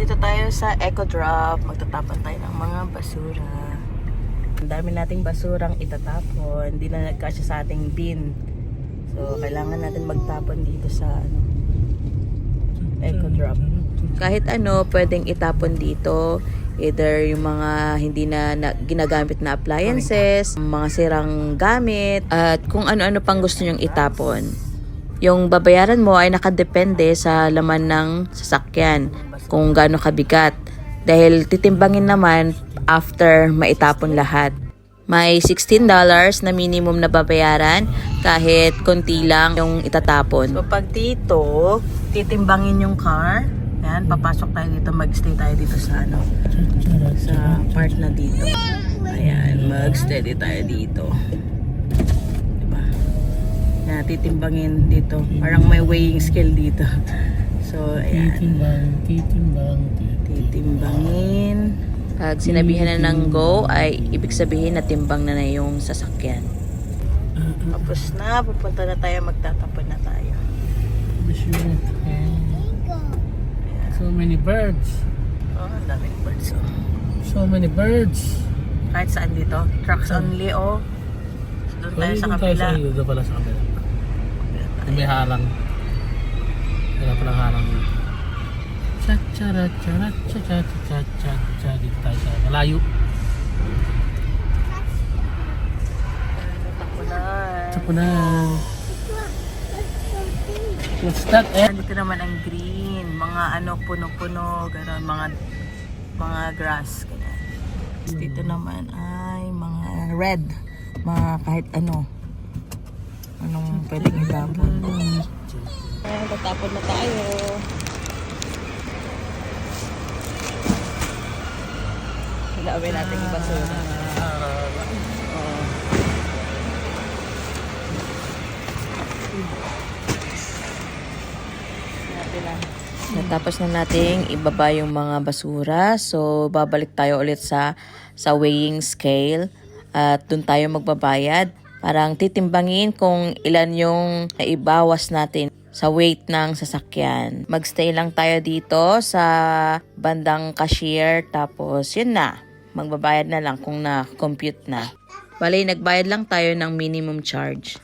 nandito tayo sa Eco Drop. Magtatapon tayo ng mga basura. Ang dami nating basurang itatapon. Hindi na nagkasya sa ating bin. So, kailangan natin magtapon dito sa ano, Eco Drop. Kahit ano, pwedeng itapon dito. Either yung mga hindi na, na ginagamit na appliances, mga sirang gamit, at kung ano-ano pang gusto nyong itapon. Yung babayaran mo ay nakadepende sa laman ng sasakyan, kung gaano kabigat. Dahil titimbangin naman after maitapon lahat. May $16 na minimum na babayaran kahit konti lang yung itatapon. So pag dito, titimbangin yung car. Yan, papasok tayo dito, magstay tayo dito sa ano, sa part na dito. Ayan, magsteady tayo dito. Diba? Yan, titimbangin dito. Parang may weighing scale dito. So, ayan. Titimbang, titimbang, titimbang. Titimbangin. Pag sinabihan na ng go, ay ibig sabihin na timbang na na yung sasakyan. Tapos na, pupunta na tayo, magtatapon na tayo. So many birds. Oh, ang daming birds. Oh. So many birds. Kahit saan dito. Trucks only, oh. Doon tayo sa Doon tayo kabila. sa iyo, doon pala sa kabila. May harang. Wala palang harang dito. Cha cha ra cha ra cha cha cha cha cha dito tayo sa malayo. Tapunan. What's that eh? Nandito naman ang green. Mga ano, puno-puno, gano'n. Mga, mga grass, ganyan. Tapos Dito naman ay mga red. Mga kahit ano. Anong pwedeng itapon. Ayan, tatapon na tayo. Hilawin natin yung basura. Natin na. Natapos na nating ibaba yung mga basura. So, babalik tayo ulit sa, sa weighing scale. At dun tayo magbabayad. Parang titimbangin kung ilan yung naibawas natin sa weight ng sasakyan. Magstay lang tayo dito sa bandang cashier. Tapos, yun na. Magbabayad na lang kung na-compute na. Bali, nagbayad lang tayo ng minimum charge.